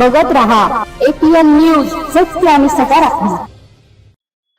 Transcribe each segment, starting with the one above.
बघत रहा. APN news सत्य आणि सकारात्मक.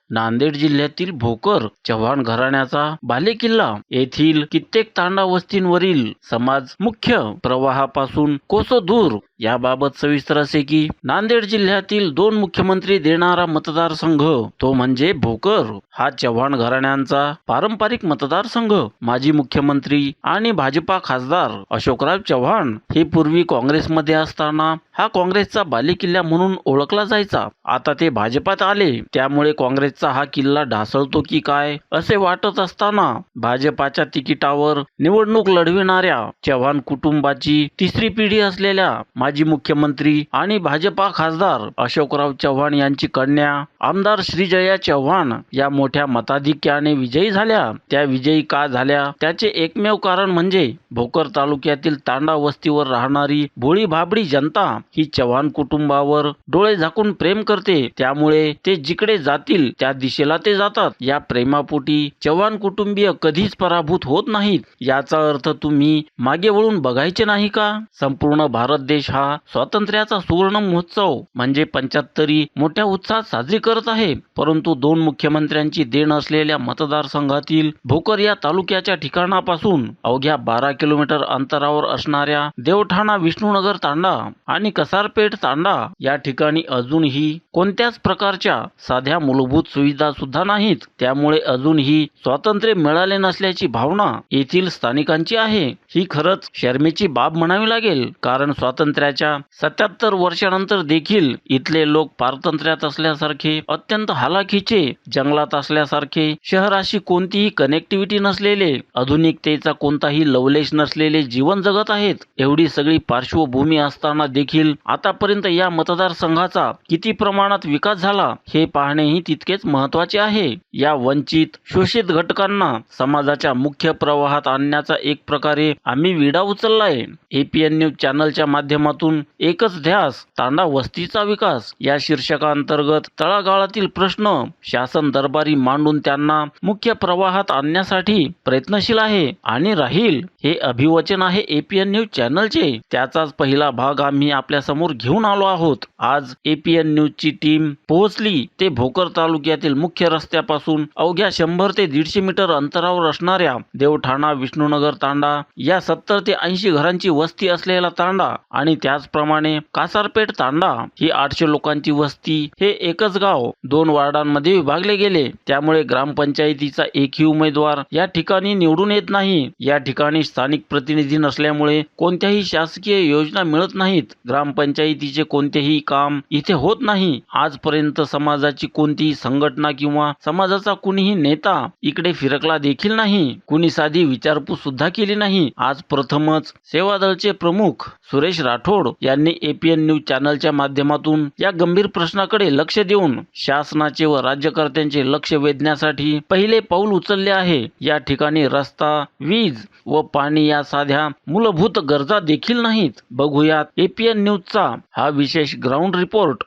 नांदेड जिल्ह्यातील भोकर चव्हाण घराण्याचा बालेकिल्ला येथील कित्येक तांडा वस्तींवरील समाज मुख्य प्रवाहापासून कोसो दूर? याबाबत सविस्तर असे की नांदेड जिल्ह्यातील दोन मुख्यमंत्री देणारा मतदारसंघ तो म्हणजे भोकर. हा चव्हाण घराण्यांचा पारंपरिक मतदारसंघ. माजी मुख्यमंत्री आणि भाजपा खासदार अशोकराव चव्हाण हे पूर्वी काँग्रेसमध्ये असताना हा काँग्रेसचा बालेकिल्ला म्हणून ओळखला जायचा. आता ते भाजपात आले. त्यामुळे काँग्रेसचा हा किल्ला ढासळतो की काय असे वाटत असताना भाजपाच्या तिकिटावर निवडणूक लढविणाऱ्या चव्हाण कुटुंबाची तिसरी पिढी असलेल्या माजी मुख्यमंत्री आणि भाजपा खासदार अशोकराव चव्हाण यांची कन्या आमदार श्रीजया चव्हाण या मोठ्या मताधिक्याने विजयी झाल्या. त्या विजयी का झाल्या? त्याचे एकमेव कारण म्हणजे भोकर तालुक्यातील तांडा वस्तीवर राहणारी भोळी भाबडी जनता ही चव्हाण कुटुंबावर डोळे झाकून प्रेम करते. त्यामुळे ते जिकडे जातील त्या दिशेला ते जातात. या प्रेमापोटी चव्हाण कुटुंबीय कधीच पराभूत होत नाहीत. याचा अर्थ तुम्ही मागे वळून बघायचे नाही का? संपूर्ण भारत देश हा स्वातंत्र्याचा सुवर्ण महोत्सव म्हणजे पंच्याहत्तरी मोठ्या उत्साहात साजरी करत आहे. परंतु दोन मुख्यमंत्र्यांची देण असलेल्या मतदारसंघातील भोकर या तालुक्याच्या ठिकाणापासून अवघ्या बारा किलोमीटर अंतरावर असणाऱ्या देवठाणा विष्णुनगर तांडा आणि कसारपेठ तांडा या ठिकाणी अजूनही कोणत्याच प्रकारच्या साध्या मूलभूत सुविधा सुद्धा नाहीत. त्यामुळे अजूनही स्वातंत्र्य मिळाले नसल्याची भावना येथील स्थानिकांची आहे. ही खरंच शर्मेची बाब म्हणावी लागेल कारण स्वातंत्र्य स्वातंत्र्याच्या सत्याहत्तर वर्षानंतर देखील इथले लोक पारतंत्र्यात असल्यासारखे अत्यंत हालाखीचे जंगलात असल्यासारखे शहराशी कोणतीही कनेक्टिव्हिटी नसलेले आधुनिकतेचा कोणताही लवलेश नसलेले जीवन जगत आहेत एवढी सगळी पार्श्वभूमी असताना देखील आतापर्यंत या मतदारसंघाचा किती प्रमाणात विकास झाला हे पाहणेही तितकेच महत्त्वाचे आहे. या वंचित शोषित घटकांना समाजाच्या मुख्य प्रवाहात आणण्याचा एक प्रकारे आम्ही विडा उचललाय. एपीएन न्यूज चॅनलच्या माध्यमातून एकच ध्यास तांडा वस्तीचा विकास. या शीर्षकांतर्गत तळागाळातील प्रश्न शासन दरबारी मांडून त्यांना मुख्य प्रवाहात आणण्यासाठी प्रयत्नशील आहे आणि राहील. हे अभिवचन आहे एपीएन न्यूज चॅनलचे. त्याचाच पहिला भाग आम्ही आपल्यासमोर घेऊन आलो आहोत. आज एपीएन न्यूजची टीम पोहोचली. ते भोकर तालुक्यातील मुख्य रस्त्यापासून अवघ्या शंभर ते दीडशे मीटर अंतरावर असणाऱ्या देवठाणा विष्णुनगर तांडा या सत्तर ते ऐंशी घरांची वस्ती असलेला तांडा आणि त्याचप्रमाणे कासारपेठ तांडा ही आठशे लोकांची वस्ती हे एकच गाव. दोन वार्डांमध्ये विभागले गेले. त्यामुळे ग्रामपंचायतीचा एकही उमेदवार या ठिकाणी निवडून येत नाही. या ठिकाणी स्थानिक प्रतिनिधी नसल्यामुळे कोणत्याही शासकीय योजना मिळत नाहीत. ग्रामपंचायतीचे कोणतेही काम इथे होत नाही. आजपर्यंत समाजाची कोणतीही संघटना किंवा समाजाचा कुणीही नेता इकडे फिरकला देखील नाही. कुणी साधी विचारपूस सुद्धा केली नाही. आज प्रथमच सेवादळचे प्रमुख सुरेश राठोड यांनी एपीएन न्यूज चॅनलच्या माध्यमातून या गंभीर प्रश्नाकडे लक्ष देऊन शासनाचे व राज्यकर्त्यांचे लक्ष वेधण्यासाठी पहिले पाऊल उचलले आहे. या ठिकाणी रस्ता वीज व पाणी या साध्या मूलभूत गरजा देखील नाहीत. बघूयात एपीएन न्यूजचा हा विशेष ग्राउंड रिपोर्ट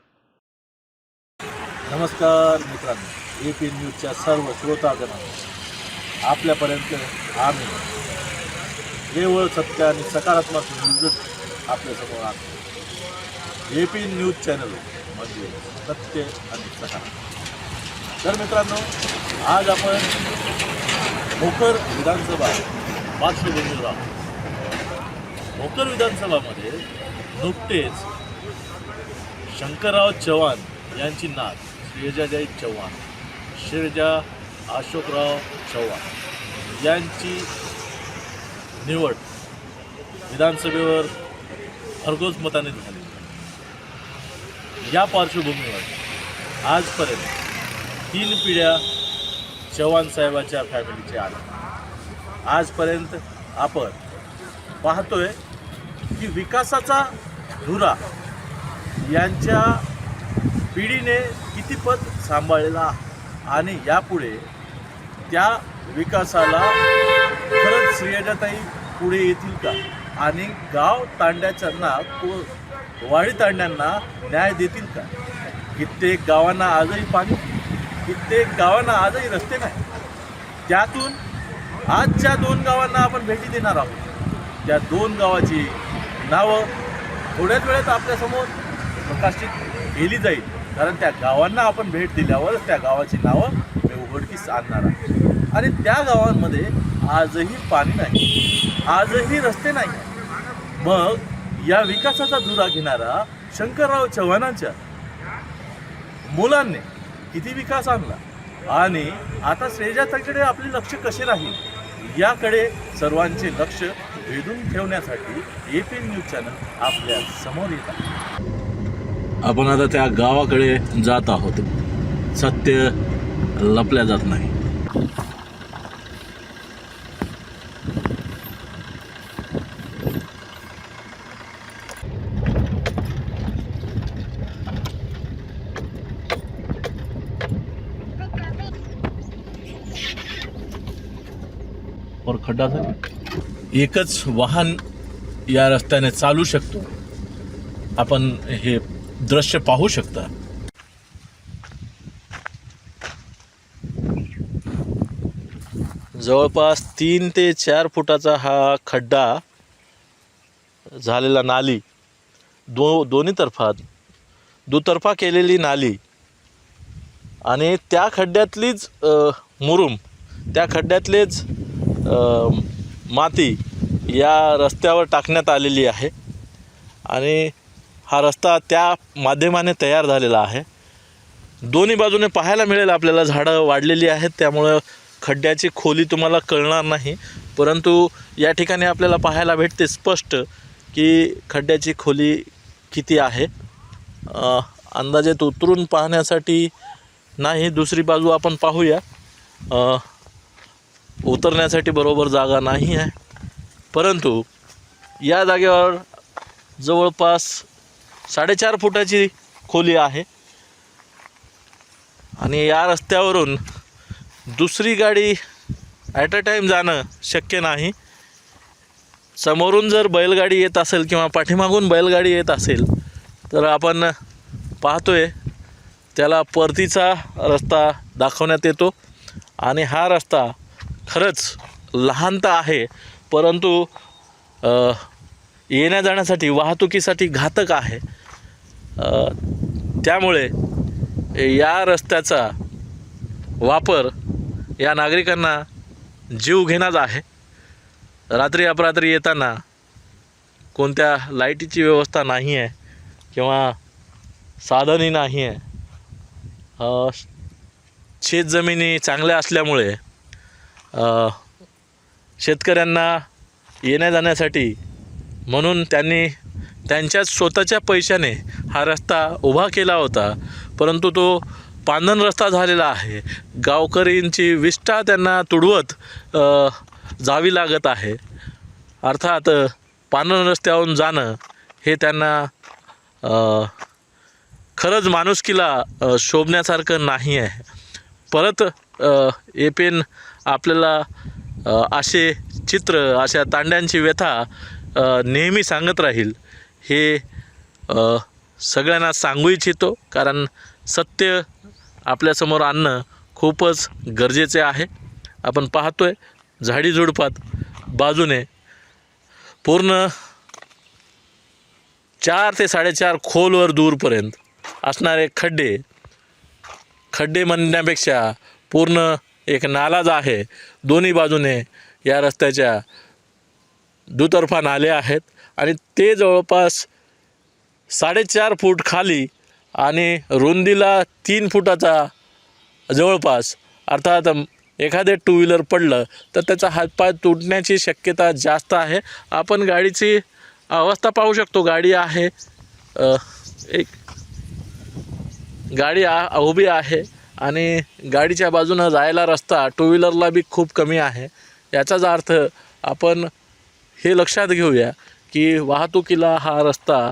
नमस्कार मित्रांनो. ए पी न्यूजच्या सर्व श्रोतागणांना आपल्यापर्यंत आम्ही केवळ सत्य आणि सकारात्मक न्यूज आपल्यासमोर आणतो ए पी न्यूज चॅनल म्हणजे सत्य आणि सकारात्मक तर मित्रांनो आज आपण भोकर विधानसभा पार्श्वभूमीवर आहोत. भोकर विधानसभामध्ये नुकतेच शंकरराव चव्हाण यांची नात श्रीजाजाई चव्हाण शिरजा अशोकराव चव्हाण यांची निवड विधानसभेवर भरघोस मताने झाली. या पार्श्वभूमीवर आजपर्यंत तीन पिढ्या चव्हाण साहेबाच्या फॅमिलीच्या आल्या आजपर्यंत आपण पाहतोय की विकासाचा धुरा यांच्या पिढीने किती पद सांभाळलेला आणि यापुढे त्या विकासाला खरंच श्रेयजाताई पुढे येतील का? आणि गाव तांड्याच्यांना को वाडी तांड्यांना न्याय देतील का? कित्येक गावांना आजही पाणी कित्येक गावांना आजही रस्ते नाही. त्यातून आजच्या दोन गावांना आपण भेटी देणार आहोत. त्या दोन गावाची नावं थोड्याच वेळात आपल्यासमोर प्रकाशित केली जाईल. कारण त्या गावांना आपण भेट दिल्यावरच त्या गावाची नावं मी उघडकीस आणणार आहे. आणि त्या गावांमध्ये आजही पाणी नाही. आजही रस्ते नाही. मग या विकासाचा धुरा घेणारा शंकरराव चव्हाणांच्या मुलांनी किती विकास आणला? आणि आता श्रेजाताकडे आपले लक्ष कसे राहील? याकडे सर्वांचे लक्ष वेधून ठेवण्यासाठी ए पी न्यूज चॅनल आपल्यासमोर येत आहे. आपण आता त्या गावाकडे जात आहोत. सत्य लपल्या जात नाही. और खड्डा सर एकच वाहन या रस्त्याने चालू शकतो. आपण हे दृश्य पाहू शकता. जवळपास तीन ते चार फुटाचा हा खड्डा झालेला नाली दो दोन्ही तर्फात दुतर्फा केलेली नाली आणि त्या खड्ड्यातलीच मुरुम त्या खड्ड्यातलेच माती या रस्त्यावर टाकण्यात आलेली आहे. आणि हा रस्ता त्या माध्यमाने तयार झालेला आहे. दोन्ही बाजूने पाहायला मिळेल आपल्याला झाडं वाढलेली आहेत. त्यामुळं खड्ड्याची खोली तुम्हाला कळणार नाही. परंतु या ठिकाणी आपल्याला पाहायला भेटते स्पष्ट की खड्ड्याची खोली किती आहे. अंदाजेत उतरून पाहण्यासाठी नाही दुसरी बाजू आपण पाहूया. उतरण्यासाठी बरोबर जागा नाही आहे. परंतु या जागेवर जवळपास साडेचार फुटाची खोली आहे. आणि या रस्त्यावरून दुसरी गाडी ॲट अ टाईम जाणं शक्य नाही. समोरून जर बैलगाडी येत असेल किंवा पाठीमागून बैलगाडी येत असेल तर आपण पाहतोय त्याला परतीचा रस्ता दाखवण्यात येतो. आणि हा रस्ता खरंच लहान तर आहे परंतु येण्या जाण्यासाठी वाहतुकीसाठी घातक आहे. त्यामुळे या रस्त्याचा वापर या नागरिकांना जीव घेणाच आहे. रात्री अपरात्री येताना कोणत्या लाईटीची व्यवस्था नाही आहे किंवा साधनही नाही आहे. शेतजमिनी चांगल्या असल्यामुळे शेतकऱ्यांना येण्या जाण्यासाठी म्हणून त्यांनी त्यांच्याच स्वतःच्या पैशाने हा रस्ता उभा केला होता. परंतु तो पांधन रस्ता झालेला आहे. गावकरींची विष्ठा त्यांना तुडवत जावी लागत आहे. अर्थात पांधन रस्त्यावरून जाणं हे त्यांना खरंच माणुसकीला शोभण्यासारखं नाही आहे. परत ए पेन आपल्याला असे चित्र अशा तांड्यांची व्यथा नेहमी सांगत राहील. हे सगळ्यांना सांगू इच्छितो कारण सत्य आपल्यासमोर आणणं खूपच गरजेचे आहे. आपण पाहतोय झाडीझुडपात बाजूने पूर्ण चार ते साडेचार खोलवर दूरपर्यंत असणारे खड्डे खड्डे म्हणण्यापेक्षा पूर्ण एक नालाज आहे. दोन्ही बाजूने या रस्त्याच्या दुतर्फा नाले आहेत आणि ते जवळपास साडेचार फूट खाली आणि रुंदीला तीन फुटाचा जवळपास अर्थात एखादे टू व्हीलर पडलं तर त्याचा हातपाय तुटण्याची शक्यता जास्त आहे. आपण गाडीची अवस्था पाहू शकतो. गाडी आहे एक गाडी आ उभी आहे. आणि गाडीच्या बाजूनं जायला रस्ता टू व्हीलरला बी खूप कमी आहे. याचाच अर्थ आपण हे लक्षात घेऊया की वाहतुकीला हा रस्ता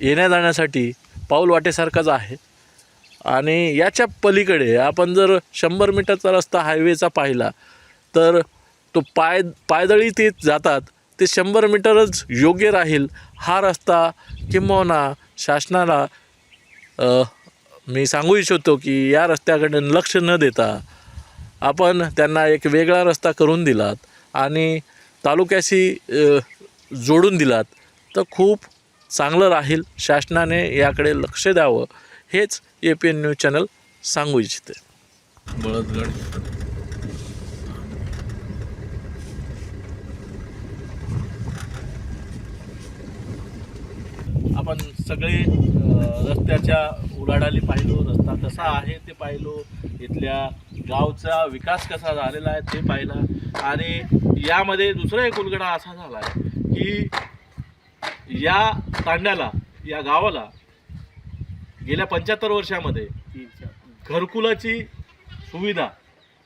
येण्या जाण्यासाठी पाऊल वाटेसारखाच आहे. आणि याच्या पलीकडे आपण जर शंभर मीटरचा रस्ता हायवेचा पाहिला तर तो पाय पायदळी ते जातात. ते शंभर मीटरच योग्य राहील हा रस्ता किंबहुना शासनाला मी सांगू इच्छितो की या रस्त्याकडे लक्ष न देता आपण त्यांना एक वेगळा रस्ता करून दिलात आणि तालुक्याशी जोडून दिलात तर खूप चांगलं राहील. शासनाने याकडे लक्ष द्यावं. हेच A P N news channel सांगू इच्छिते. बळदगड. आपण सगळे रस्त्याच्या उलाढाली पाहिलो रस्ता कसा आहे ते पाहिलो इथल्या गावचा विकास कसा झालेला आहे ते पाहिला. आणि यामध्ये दुसरा एक उलगडा असा झाला आहे की या तांड्याला या गावाला गेल्या पंच्याहत्तर वर्षामध्ये घरकुलाची सुविधा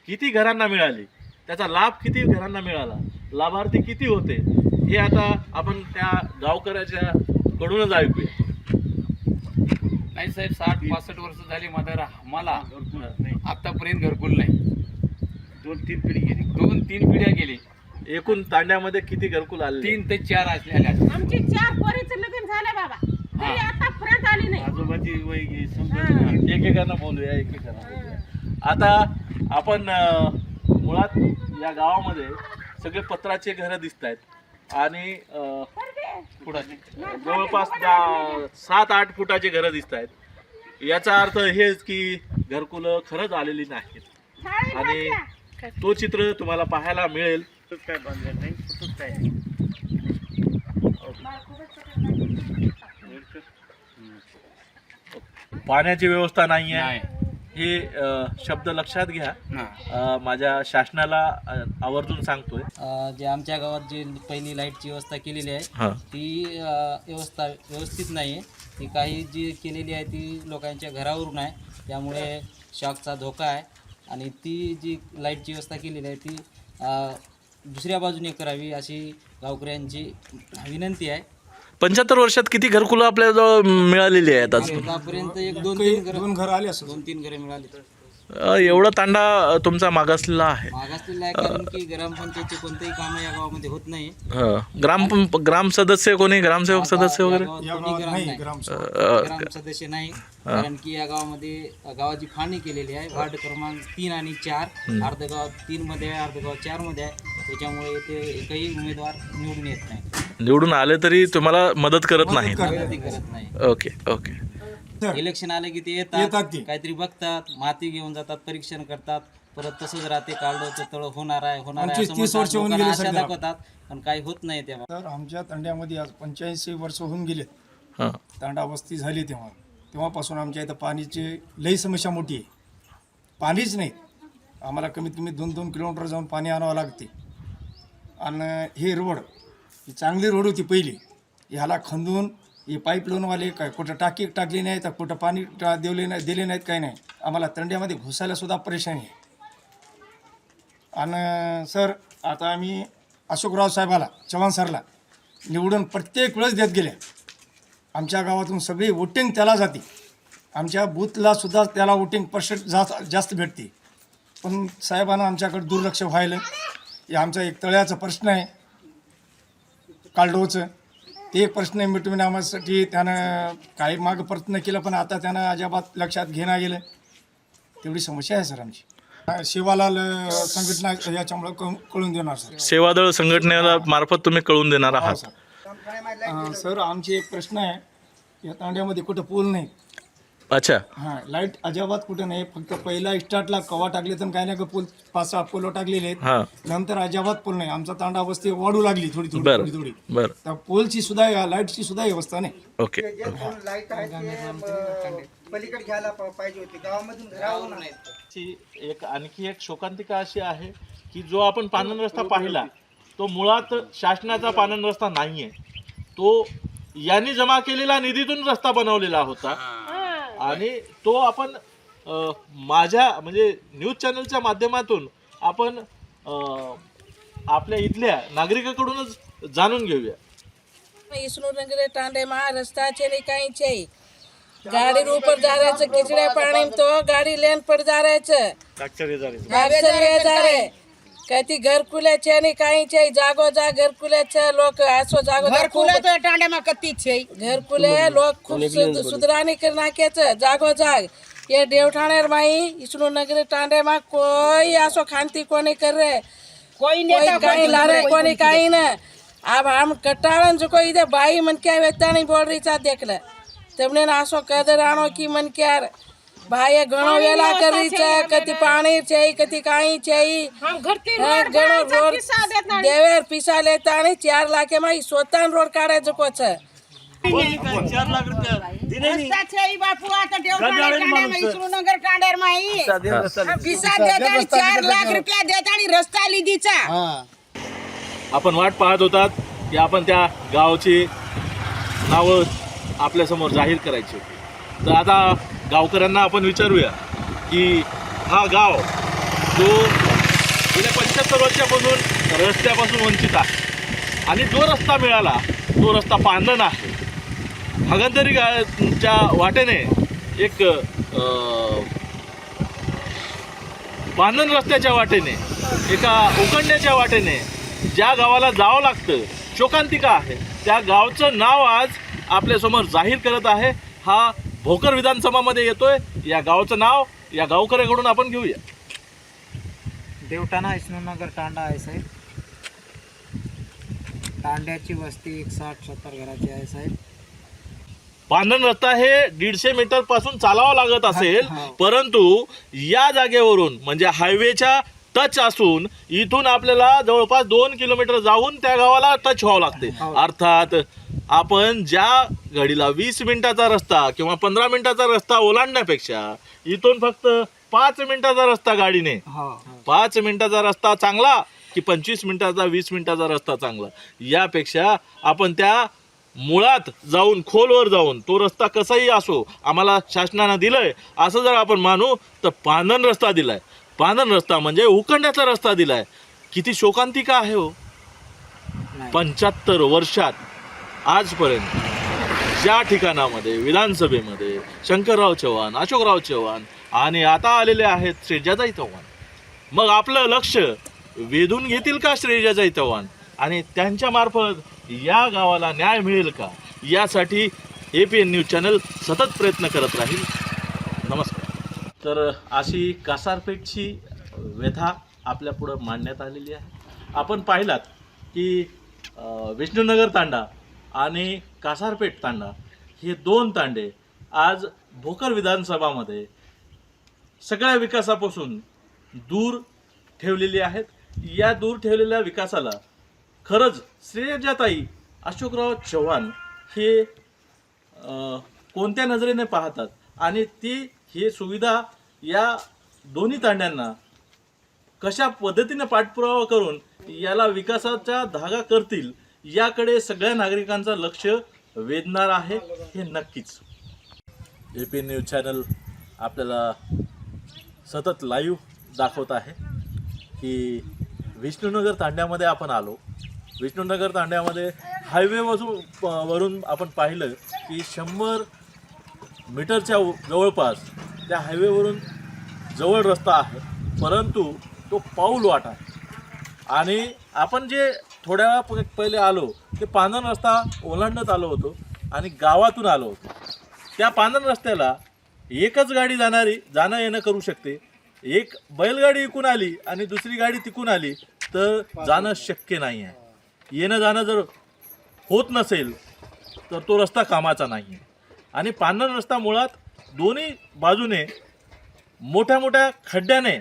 किती घरांना मिळाली त्याचा लाभ किती घरांना मिळाला लाभार्थी किती होते हे आता आपण त्या गावकऱ्याच्या कडूनच ऐकूया नाही साहेब साठ पासष्ट वर्ष झाली मात्र मला आतापर्यंत घरकुल नाही. दोन तीन पिढी गेली. दोन तीन पिढ्या गेली. एकूण तांड्यामध्ये किती घरकुल आले? तीन ते चार असलेल्या आमची चार पोरीचं लग्न झालं बाबा. तरी आतापर्यंत आली नाही. आजोबाची वय हा. एकेकांना बोलूया एकेकांना बोलूया. आता आपण अं, मुळात या गावामध्ये सगळे पत्राचे घरं दिसत आहेत आणि अं, जवळपास दहा सात आठ फुटाचे घरं दिसत आहेत. याचा अर्थ हेच की घरकुलं खरंच आलेली नाहीत. आणि तो चित्र तुम्हाला पाहायला मिळेल. काय नाही कुठंच काय पाण्याची व्यवस्था नाही नाही. आहे हे शब्द लक्षात घ्या. हा. माझ्या शासनाला आवर्जून सांगतोय. जे आमच्या गावात जी पहिली लाईटची व्यवस्था केलेली आहे ती व्यवस्था व्यवस्थित नाही आहे ती काही जी केलेली आहे ती लोकांच्या घरावरून आहे. त्यामुळे शॉकचा धोका आहे. आणि ती जी लाईटची व्यवस्था केलेली आहे ती दुसऱ्या बाजूने करावी अशी गावकऱ्यांची विनंती आहे. पंच्याहत्तर वर्षात किती घरकुलं आपल्याजवळ मिळालेली आहेत आज? आतापर्यंत एक दोन तीन घर दोन घर आले असं. दोन तीन घरे मिळाली. एवढा तांडा तुमचा मागासलेला आहे. मागासलेलं आहे कारण की ग्रामपंचायतचे कोणतेही कामं या गावामध्ये होत नाही. हं. ग्राम ग्राम सदस्य कोणी? ग्रामसेवक सदस्य वगैरे? या गावात कोणी ग्राम नाही. अं, ग्राम सदस्य नाही. कारण की या गावामध्ये गावाची फाळणी केलेली आहे. वार्ड क्रमांक तीन आणि चार अर्ध गाव तीन मध्ये आहे अर्ध गाव चारमध्ये आहे. त्याच्यामुळे इथे एकही उमेदवार निवडून येत नाही. निवडून आले तरी तुम्हाला मदत करत नाहीत. प्रगती करत नाही. Okay okay. इलेक्शन आले की ते येतात काहीतरी बघतात माती घेऊन जातात परीक्षण करतात परत तसंच राहते कालडोचं तळ होणार आहे होणार आहे असं म्हणतात. लोकांना आशा दाखवतात पण काही होत नाही तेव्हा. तर आमच्या तांड्यामध्ये आज पंच्याऐंशी वर्ष होऊन गेलेत. हां. तांडा वस्ती झाली तेव्हा. तेव्हापासून आमच्या इथं पाणीची लई समस्या मोठी आहे. पाणीच नाही. आम्हाला कमीत कमी दोन दोन किलोमीटर जाऊन पाणी आणावं लागते. आणि हे रोड ही चांगली रोड होती पहिली. ह्याला खंदून हे पाईपलाईनवाले काय कुठं टाकी टाकली नाही तर कुठं पाणी टा देवले नाही दिले नाहीत काही नाही. आम्हाला तंड्यामध्ये घुसायलासुद्धा परेशानी आहे. आणि सर आता आम्ही अशोकराव साहेबाला चव्हाण सरला निवडून प्रत्येक वेळेस देत गेले. आमच्या गावातून सगळी वोटिंग त्याला जाते. आमच्या बूथलासुद्धा त्याला वोटिंग पर्सेंट जास्त जास्त भेटते. पण साहेबांना आमच्याकडे दुर्लक्ष व्हायलं. हे आमचा एक तळ्याचा प्रश्न आहे. कालडोचं. ते एक प्रश्न मिटविण्यासाठी त्यानं काही मागं प्रयत्न केला पण आता त्यानं अजिबात लक्षात घेणं गेलं. तेवढी समस्या आहे सर आमची. शिवालाल अं, संघटना याच्यामुळं कळून देणार सर. सेवादळ संघटनेला मार्फत तुम्ही कळून देणार आहात. सर आमची एक प्रश्न आहे. या तांड्यामध्ये कुठं पूल नाही. अच्छा. हां लाइट अजिबात कुठं नाही फक्त पहिला स्टार्टला कवा टाकले तर काय नाही का पूल पाच सहा पोलं टाकलेले आहेत. हां. नंतर अजिबात पूल नाही आमचा तांडा वस्ती वाढू लागली थोडी थोडी बरं थोडी थोडी. बरं. त्या पोलची सुद्धा या लाईटची सुद्धा व्यवस्था नाही. ओके. लाइट आहे ते पलीकडे घ्यायला पा- पाहिजे होती गावामधून घरावरून ची एक आणखी एक शोकांतिका अशी आहे की जो आपण पानन रस्ता पाहिला तो मुळात शासनाचा पानन रस्ता नाहीये. तो यांनी जमा केलेला निधीतून रस्ता बनवलेला होता. आणि तो आपण माझ्या म्हणजे न्यूज चॅनलच्या माध्यमातून आपण अ, आपल्या इथल्या नागरिकाकडूनच जाणून घेऊया. विष्णुनगर टांडे महाराष्ट्राचे नहीं कहीं चाहिए गाड़ी ऊपर जा रहे किचड़े पानी तो गाड़ी लेन पर जा रहे थे अक्सर जा रहे कहती घर खुले छे नहीं कहीं चाहिए जागो जा घर खुले छे लोग आसो जागो घर खुले तो टांडे में कत्ती छे. घर खुले लोग खूब सुध- सुधरानी कर नाखे छे जागो जाग ये देवठाणे माई विष्णुनगर टांडे में कोई आसो खानती कोनी कर. रहे कोई कहीं ला रहे कोनी कहीं न. अब हम कटाड़न जो कोई इधर बाई मन क्या वेता नहीं बोल रही था देख ले तुमने नासो कदर आनो की मन क्या भाई घणो वेला कर रही છે કતી પાણી છે કતી કાઈ છે હા, ઘણો રોડ દેવેર પીસા લેતા નહીં ચાર લાખે માં ઈ સોતાન રોડ કાઢે જકો છે રસ્તા છે ઈ બાપુ આ તો દેવકાણી કાંડામાં ઈસરુનગર કાંડારમાં ઈ. પૈસા દેતાણી ચાર લાખ રૂપિયા દેતાણી રસ્તા લીધી છે आपण वाट पाहत होतात की आपण त्या गावाची नावं आपल्यासमोर जाहीर करायची होती तर आता गावकऱ्यांना आपण विचारूया की हा गाव जो गेल्या पंच्याहत्तर वर्षापासून रस्त्यापासून वंचित आहे आणि जो रस्ता मिळाला तो रस्ता पांदण आहे हगंदरी गाच्या वाटेने एक बांधण रस्त्याच्या वाटेने एका उकंड्याच्या वाटेने ज्या गावाला जावं लागतं शोकांतिका आहे. त्या गावचं नाव आज आपल्यासमोर जाहीर करत आहे. हा भोकर विधानसभामध्ये येतोय. या गावचं नाव या गावकऱ्याकडून आपण घेऊया. देवटाणा इस्नूरनगर तांडा आहे साहेब. तांड्याची वस्ती एक साठ सत्तर घराची आहे साहेब. बांधण रस्ता हे दीडशे मीटरपासून चालावं लागत असेल. परंतु या जागेवरून म्हणजे हायवेच्या टच असून इथून आपल्याला जवळपास दोन किलोमीटर जाऊन त्या गावाला टच व्हावं लागते. हो. अर्थात आपण ज्या घडीला वीस मिनिटाचा रस्ता किंवा पंधरा मिनिटाचा रस्ता ओलांडण्यापेक्षा इथून फक्त पाच मिनिटाचा रस्ता गाडीने. पाच मिनिटाचा रस्ता चांगला की पंचवीस मिनिटाचा वीस मिनिटाचा रस्ता चांगला? यापेक्षा आपण त्या मुळात जाऊन खोलवर जाऊन तो रस्ता कसाही असो आम्हाला शासनानं दिलंय असं जर आपण मानू तर पांधन रस्ता दिलाय. पांधन रस्ता म्हणजे उकंड्याचा रस्ता दिलाय. किती शोकांतिका आहे हो. पंच्याहत्तर वर्षात आजपर्यंत ज्या ठिकाणामध्ये विधानसभेमध्ये शंकरराव चव्हाण अशोकराव चव्हाण आणि आता आलेले आहेत श्रेजाजाई चव्हाण. मग आपलं लक्ष वेधून घेतील का श्रेजाजाई चव्हाण? आणि त्यांच्यामार्फत या गावाला न्याय मिळेल का? यासाठी A P N news channel सतत प्रयत्न करत राहील. नमस्कार. तर अशी कासारपेठची व्यथा आपल्यापुढं मांडण्यात आलेली आहे. आपण पाहिलात की विष्णुनगर तांडा आणि कासारपेठ तांडा हे दोन तांडे आज भोकर विधानसभामध्ये सगळ्या विकासापासून दूर ठेवलेली आहेत. या दूर ठेवलेल्या विकासाला खरंच श्रेयजाताई अशोकराव चव्हाण हे कोणत्या नजरेने पाहतात? आणि ती हे सुविधा या दोन्ही तांड्यांना कशा पद्धतीने पाठपुरावा करून याला विकासाचा धागा करतील याकडे सगळ्या नागरिकांचं लक्ष वेधणार आहे हे नक्कीच. ए पी न्यूज चॅनल आपल्याला सतत लाईव्ह दाखवत आहे की विष्णुनगर तांड्यामध्ये आपण आलो. विष्णुनगर तांड्यामध्ये हायवे वरून आपण पाहिलं की शंभर मीटरच्या जवळपास त्या हायवेवरून जवळ रस्ता आहे परंतु तो पाऊल वाट आहे. आणि आपण जे थोड्या वेळा पहिले आलो ते पांधन रस्ता ओलांडत आलो होतो आणि गावातून आलो होतो. त्या पांधन रस्त्याला एकच गाडी जाणारी जाणं येणं करू शकते. एक बैलगाडी इकून आली आणि दुसरी गाडी तिकून आली तर जाणं शक्य नाही आहे येणं जाणं जर होत नसेल तर तो रस्ता कामाचा नाही आहे आणि पांढरण रस्ता मुळात दोन्ही बाजूने मोठ्या मोठ्या खड्ड्याने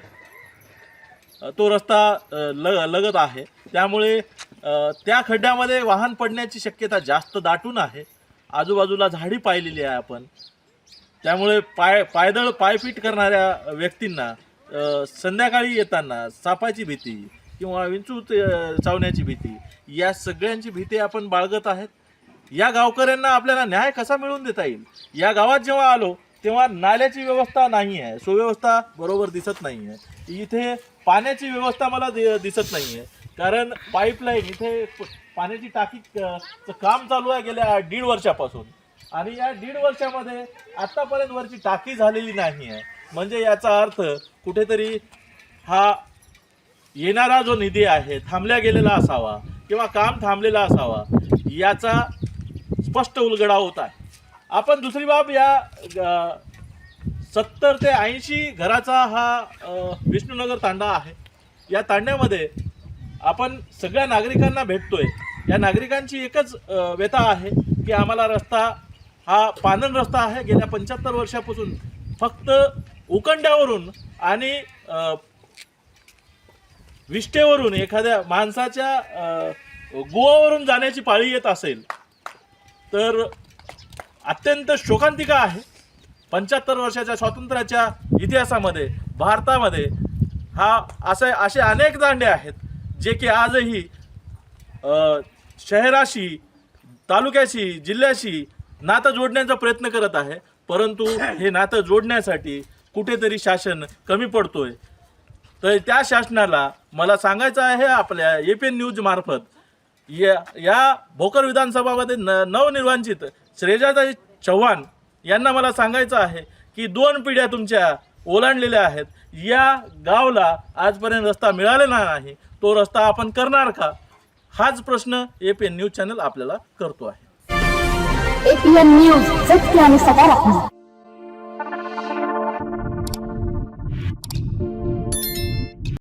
तो रस्ता लग ल लगत आहे. त्यामुळे त्या खड्ड्यामध्ये वाहन पडण्याची शक्यता जास्त दाटून आहे. आजूबाजूला झाडी पाहिलेली आहे आपण. त्यामुळे पाय पायदळ पायपीट करणाऱ्या व्यक्तींना संध्याकाळी येताना सापाची भीती किंवा विंचू चावण्याची भीती या सगळ्यांची भीती आपण बाळगत आहेत. या गावकऱ्यांना आपल्याला न्याय कसा मिळवून देता येईल? या गावात जेव्हा आलो तेव्हा नाल्याची व्यवस्था नाही आहे. सुव्यवस्था बरोबर दिसत नाही आहे. इथे पाण्याची व्यवस्था मला दि दिसत नाही आहे. कारण पाईपलाईन इथे पाण्याची टाकी काम चालू आहे गेल्या दीड वर्षापासून. आणि या दीड वर्षामध्ये आत्तापर्यंत वरची टाकी झालेली नाही आहे. म्हणजे याचा अर्थ कुठेतरी हा येणारा जो निधी आहे थांबल्या गेलेला असावा किंवा काम थांबलेला असावा याचा स्पष्ट उलगडा होत आहे. आपण दुसरी बाब या सत्तर ते ऐंशी घराचा हा विष्णुनगर तांडा आहे. या तांड्यामध्ये आपण सगळ्या नागरिकांना भेटतोय. या नागरिकांची एकच व्यथा आहे की आम्हाला रस्ता हा पानन रस्ता आहे. गेल्या पंच्याहत्तर वर्षापासून फक्त उकंड्यावरून आणि विष्टेवरून एखाद्या माणसाच्या गोवावरून जाण्याची पाळी येत असेल तर अत्यंत शोकांतिका आहे. पंच्याहत्तर वर्षाच्या स्वातंत्र्याच्या इतिहासामध्ये भारतामध्ये हा असे असे अनेक दांडे आहेत. जे की आजही शहराशी तालुक्याशी जिल्ह्याशी नातं जोडण्याचा प्रयत्न करत आहे. परंतु हे नातं जोडण्यासाठी कुठेतरी शासन कमी पडतोय. तर त्या शासनाला मला सांगायचं आहे आपल्या ए पी एन न्यूज मार्फत या या भोकर विधानसभामध्ये न नवनिर्वाचित श्रेजाताई चव्हाण यांना मला सांगायचं आहे की दोन पिढ्या तुमच्या ओलांडलेल्या आहेत. या गावला आजपर्यंत रस्ता मिळालेला नाही. तो रस्ता आपण करणार का? हाच प्रश्न ए न्यूज चॅनल आपल्याला करतो आहे. एपीएन न्यूज सत्य आणि सकारात्मक.